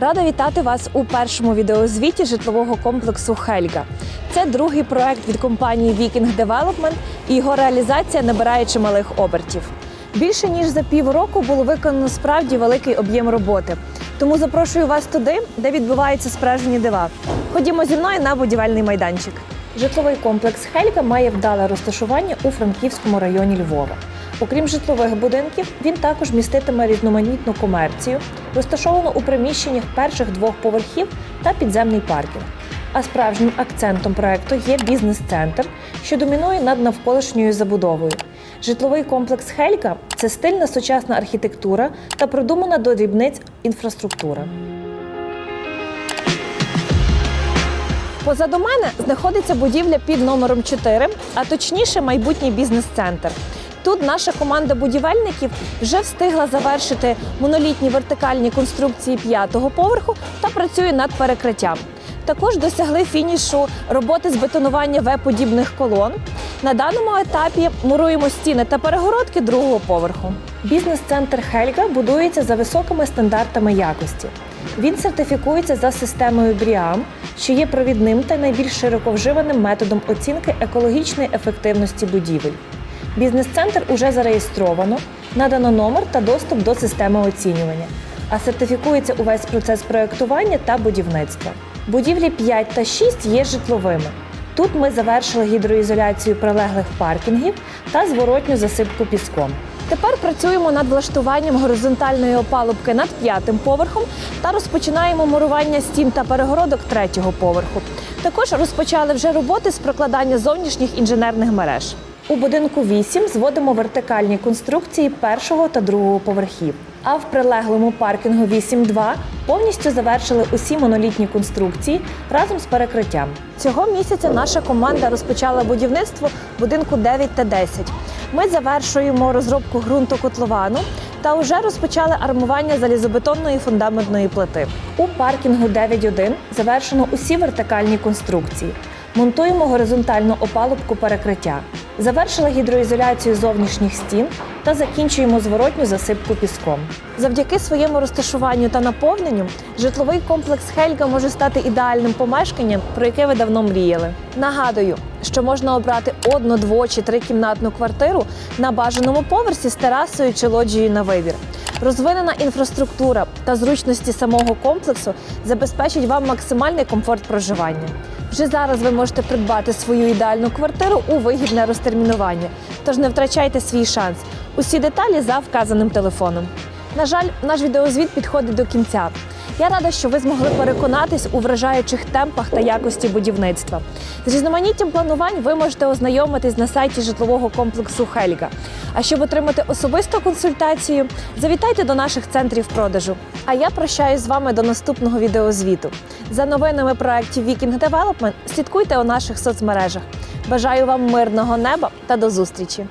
Рада вітати вас у першому відеозвіті житлового комплексу Хельга. Це другий проект від компанії Viking Development і його реалізація набирає чималих обертів. Більше ніж за півроку було виконано справді великий об'єм роботи. Тому запрошую вас туди, де відбуваються справжні дива. Ходімо зі мною на будівельний майданчик. Житловий комплекс Хельга має вдале розташування у Франківському районі Львова. Окрім житлових будинків, він також міститиме різноманітну комерцію, розташовану у приміщеннях перших двох поверхів та підземний паркінг. А справжнім акцентом проекту є бізнес-центр, що домінує над навколишньою забудовою. Житловий комплекс Хелька це стильна сучасна архітектура та продумана до дрібниць інфраструктура. Позаду мене знаходиться будівля під номером 4, а точніше майбутній бізнес-центр. Тут наша команда будівельників вже встигла завершити монолітні вертикальні конструкції п'ятого поверху та працює над перекриттям. Також досягли фінішу роботи з бетонування В-подібних колон. На даному етапі муруємо стіни та перегородки другого поверху. Бізнес-центр Хельга будується за високими стандартами якості. Він сертифікується за системою BRIAM, що є провідним та найбільш широко вживаним методом оцінки екологічної ефективності будівель. Бізнес-центр уже зареєстровано, надано номер та доступ до системи оцінювання, а сертифікується увесь процес проєктування та будівництва. Будівлі 5 та 6 є житловими. Тут ми завершили гідроізоляцію прилеглих паркінгів та зворотню засипку піском. Тепер працюємо над влаштуванням горизонтальної опалубки над п'ятим поверхом та розпочинаємо мурування стін та перегородок третього поверху. Також розпочали вже роботи з прокладання зовнішніх інженерних мереж. У будинку 8 зводимо вертикальні конструкції першого та другого поверхів. А в прилеглому паркінгу 8.2 повністю завершили усі монолітні конструкції разом з перекриттям. Цього місяця наша команда розпочала будівництво будинку 9 та 10. Ми завершуємо розробку ґрунту котловану та вже розпочали армування залізобетонної фундаментної плити. У паркінгу 9.1 завершено усі вертикальні конструкції. Монтуємо горизонтальну опалубку перекриття. Завершили гідроізоляцію зовнішніх стін та закінчуємо зворотню засипку піском. Завдяки своєму розташуванню та наповненню житловий комплекс Хельга може стати ідеальним помешканням, про яке ви давно мріяли. Нагадую, що можна обрати одну, дво чи трикімнатну квартиру на бажаному поверсі з терасою чи лоджією на вибір. Розвинена інфраструктура та зручності самого комплексу забезпечать вам максимальний комфорт проживання. Вже зараз ви можете придбати свою ідеальну квартиру у вигідне розтермінування. Тож не втрачайте свій шанс. Усі деталі за вказаним телефоном. На жаль, наш відеозвіт підходить до кінця. Я рада, що ви змогли переконатись у вражаючих темпах та якості будівництва. З різноманіттям планувань ви можете ознайомитись на сайті житлового комплексу Хельга. А щоб отримати особисту консультацію, завітайте до наших центрів продажу. А я прощаюсь з вами до наступного відеозвіту. За новинами проєктів Viking Development слідкуйте у наших соцмережах. Бажаю вам мирного неба та до зустрічі!